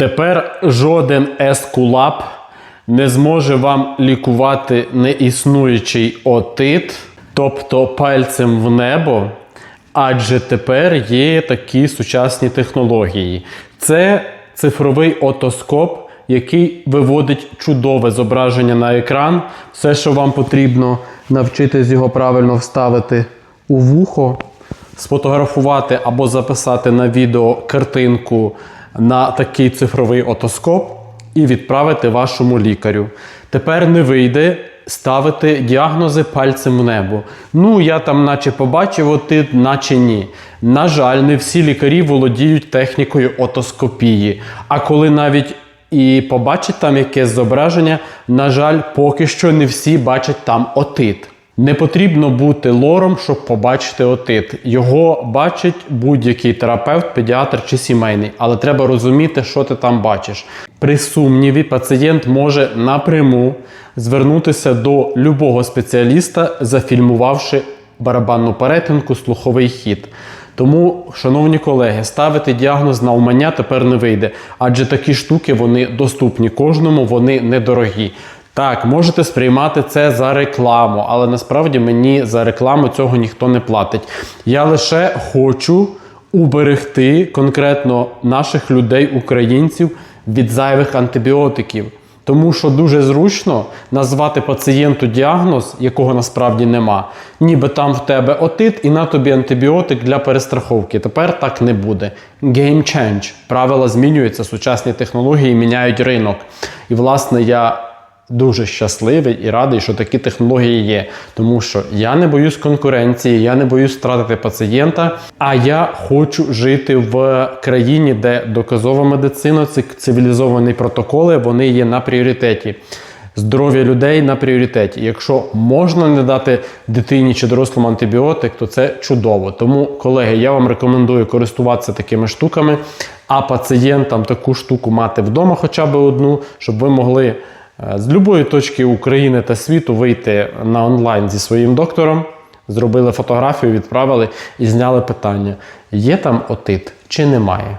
Тепер жоден ескулап не зможе вам лікувати неіснуючий отит, тобто пальцем в небо, адже тепер є такі сучасні технології. Це цифровий отоскоп, який виводить чудове зображення на екран. Все, що вам потрібно, навчитись його правильно вставити у вухо, сфотографувати або записати на відео картинку на такий цифровий отоскоп і відправити вашому лікарю. Тепер не вийде ставити діагнози пальцем в небо. Ну, я там, наче побачив отит, наче ні. На жаль, не всі лікарі володіють технікою отоскопії. А коли навіть і побачать там якесь зображення, на жаль, поки що не всі бачать там отит. Не потрібно бути лором, щоб побачити отит. Його бачить будь-який терапевт, педіатр чи сімейний, але треба розуміти, що ти там бачиш. При сумніві пацієнт може напряму звернутися до любого спеціаліста, зафільмувавши барабанну перетинку, слуховий хід. Тому, шановні колеги, ставити діагноз на умання тепер не вийде, адже такі штуки вони доступні кожному, вони недорогі. Так, можете сприймати це за рекламу, але насправді мені за рекламу цього ніхто не платить. Я лише хочу уберегти конкретно наших людей, українців від зайвих антибіотиків. Тому що дуже зручно назвати пацієнту діагноз, якого насправді нема, ніби там в тебе отит і на тобі антибіотик для перестраховки. Тепер так не буде. Game change. Правила змінюються, сучасні технології міняють ринок. І, власне, я дуже щасливий і радий, що такі технології є. Тому що я не боюсь конкуренції, я не боюсь втратити пацієнта. А я хочу жити в країні, де доказова медицина, цивілізовані протоколи, вони є на пріоритеті. Здоров'я людей на пріоритеті. Якщо можна не дати дитині чи дорослому антибіотик, то це чудово. Тому, колеги, я вам рекомендую користуватися такими штуками, а пацієнтам таку штуку мати вдома, хоча б одну, щоб ви могли з будь-якої точки України та світу вийти на онлайн зі своїм доктором, зробили фотографію, відправили і зняли питання: є там отит чи немає.